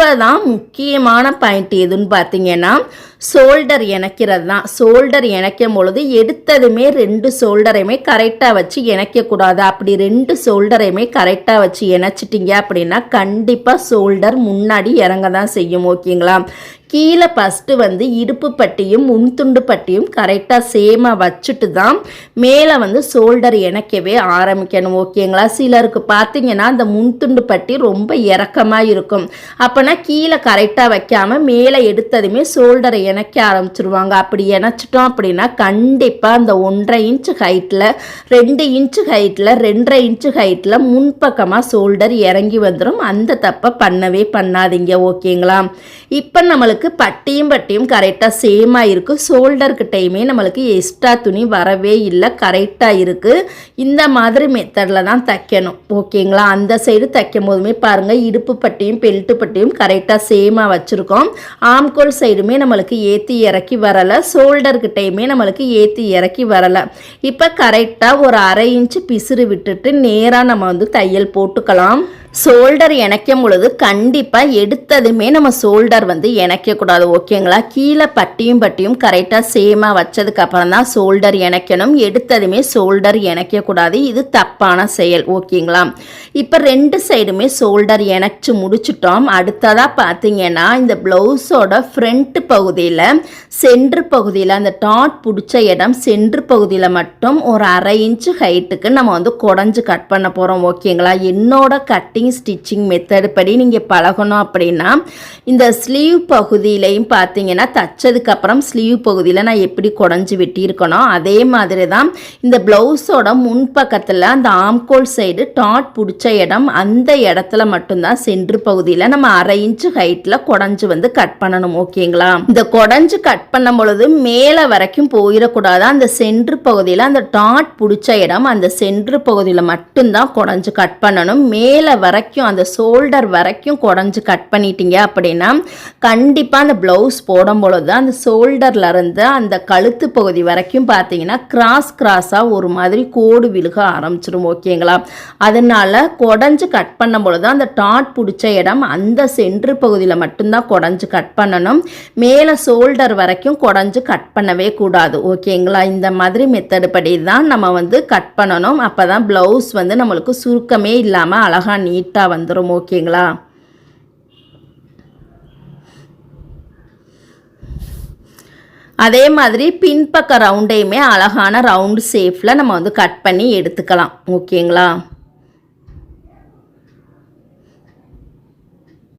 இப்போ தான் முக்கியமான பாயிண்ட் எதுன்னு பார்த்தீங்கன்னா ஷோல்டர் இணைக்கிறது தான் ஷோல்டர் இணைக்கும் பொழுது எடுத்ததுமே ரெண்டு ஷோல்டரையுமே கரெக்டாக வச்சு இணைக்கக்கூடாது. அப்படி ரெண்டு ஷோல்டரையுமே கரெக்டாக வச்சு இணைச்சிட்டிங்க அப்படின்னா கண்டிப்பாக ஷோல்டர் முன்னாடி இறங்க தான் செய்யும் ஓகேங்களா? கீழே ஃபஸ்ட்டு வந்து இடுப்பு பட்டியும் முன்துண்டு பட்டியும் கரெக்டாக சேமாக வச்சுட்டு தான் மேலே வந்து ஷோல்டர் இணைக்கவே ஆரம்பிக்கணும் ஓகேங்களா? சிலருக்கு பார்த்தீங்கன்னா அந்த முன்துண்டு பட்டி ரொம்ப இறக்கமாக இருக்கும். அப்போனா கீழே கரெக்டாக வைக்காமல் மேலே எடுத்ததுமே ஷோல்டரை இணைக்க ஆரம்பிச்சிருவாங்க. அப்படி இணைச்சிட்டோம் அப்படின்னா கண்டிப்பாக அந்த ஒன்றரை இன்ச்சு ஹைட்டில் ரெண்டு இன்ச்சு ஹைட்டில் ரெண்டரை இன்ச்சு ஹைட்டில் முன்பக்கமாக ஷோல்டர் இறங்கி வந்துடும் அந்த தப்பை பண்ணவே பண்ணாதீங்க ஓகேங்களா? இப்போ நம்மளுக்கு பட்டியும் பட்டியும் கரெக்டாக சேமாக இருக்குது ஷோல்டர்கிட்டையுமே நம்மளுக்கு எக்ஸ்ட்ரா துணி வரவே இல்லை. கரெக்டாக இருக்குது இந்த மாதிரி மெத்தடில் தான் தைக்கணும் ஓகேங்களா? அந்த சைடு தைக்கும் போதுமே பாருங்கள் இடுப்பு பட்டியும் பெல்ட்டு பட்டியும் கரெக்டாக சேமாக வச்சுருக்கோம். ஆம்கோல் சைடுமே நம்மளுக்கு ஏற்றி இறக்கி வரலை. ஷோல்டர்கிட்டையுமே நம்மளுக்கு ஏற்றி இறக்கி வரலை. இப்போ கரெக்டாக ஒரு அரை இன்ச்சு பிசுறு விட்டுட்டு நேராக நம்ம வந்து தையல் போட்டுக்கலாம். ஷோல்டர் இணைக்கும் பொழுது கண்டிப்பாக எடுத்ததுமே நம்ம ஷோல்டர் வந்து இணைக்கக்கூடாது ஓகேங்களா? கீழே பட்டியும் பட்டியும் கரெக்டாக சேமாக வச்சதுக்கப்புறம் தான் ஷோல்டர் இணைக்கணும். எடுத்ததுமே ஷோல்டர் இணைக்கக்கூடாது. இது தப்பான செயல் ஓகேங்களா? இப்போ ரெண்டு சைடுமே ஷோல்டர் இணைச்சி முடிச்சிட்டோம். அடுத்ததாக பார்த்தீங்கன்னா இந்த ப்ளவுஸோட ஃப்ரண்ட் பகுதியில் சென்ட்ரு பகுதியில் அந்த டாட் பிடிச்ச இடம் சென்ட்ரு பகுதியில் மட்டும் ஒரு அரை இன்ச்சு ஹைட்டுக்கு நம்ம வந்து குடஞ்சு கட் பண்ண போகிறோம் ஓகேங்களா? என்னோட கட்டிங் ஸ்டிச்சிங் மெத்தட் படி நீங்கள் பழகணும் அப்படின்னா இந்த ஸ்லீவ் பகுதியிலையும் பார்த்தீங்கன்னா தச்சதுக்கப்புறம் ஸ்லீவ் பகுதியில் நான் எப்படி குடஞ்சி வெட்டியிருக்கணும் அதே மாதிரி தான் இந்த ப்ளவுஸோட முன்பக்கத்தில் அந்த ஆம்கோல் சைடு டாட் பிடிச்ச இடம் அந்த இடத்துல மட்டும்தான் சென்ட்ரு பகுதியில் நம்ம அரை இன்ச்சு ஹைட்டில் குடஞ்சி வந்து கட் பண்ணணும் ஓகேங்களா இந்த குடஞ்சி கட் பண்ணும் பொழுது மேலே வரைக்கும் போயிடக்கூடாது. அந்த சென்ட்ரு பகுதியில் அந்த டாட் பிடிச்ச இடம் அந்த சென்ட்ரு பகுதியில் மட்டும்தான் குடஞ்சி கட் பண்ணணும். மேலே வரைக்கும் அந்த ஷோல்டர் வரைக்கும் குடஞ்சி கட் பண்ணிட்டீங்க அப்படின்னா கண்டிப்பாக அந்த ப்ளவுஸ் போடும் பொழுது அந்த ஷோல்டர்லேருந்து அந்த கழுத்து பகுதி வரைக்கும் பார்த்தீங்கன்னா கிராஸ் கிராஸாக ஒரு மாதிரி கோடு விழுக ஆரம்பிச்சிடும் ஓகேங்களா அதனால குடஞ்சி கட் பண்ணும் பொழுது அந்த டாட் பிடிச்ச இடம் அந்த சென்ட்ரு பகுதியில் மட்டும்தான் குடஞ்சி கட் பண்ணணும். மேலே ஷோல்டர் வரைக்கும் குடஞ்சி கட் பண்ணவே கூடாது ஓகேங்களா இந்த மாதிரி மெத்தடு படி தான் நம்ம வந்து கட் பண்ணணும். அப்போ தான் ப்ளவுஸ் வந்து நம்மளுக்கு சுருக்கமே இல்லாமல் அழகாக நீட்டாக வந்துடும் ஓகேங்களா? அதே மாதிரி பின்பக்க ரவுண்டையுமே அழகான ரவுண்டு ஷேப்பில் நம்ம வந்து கட் பண்ணி எடுத்துக்கலாம் ஓகேங்களா?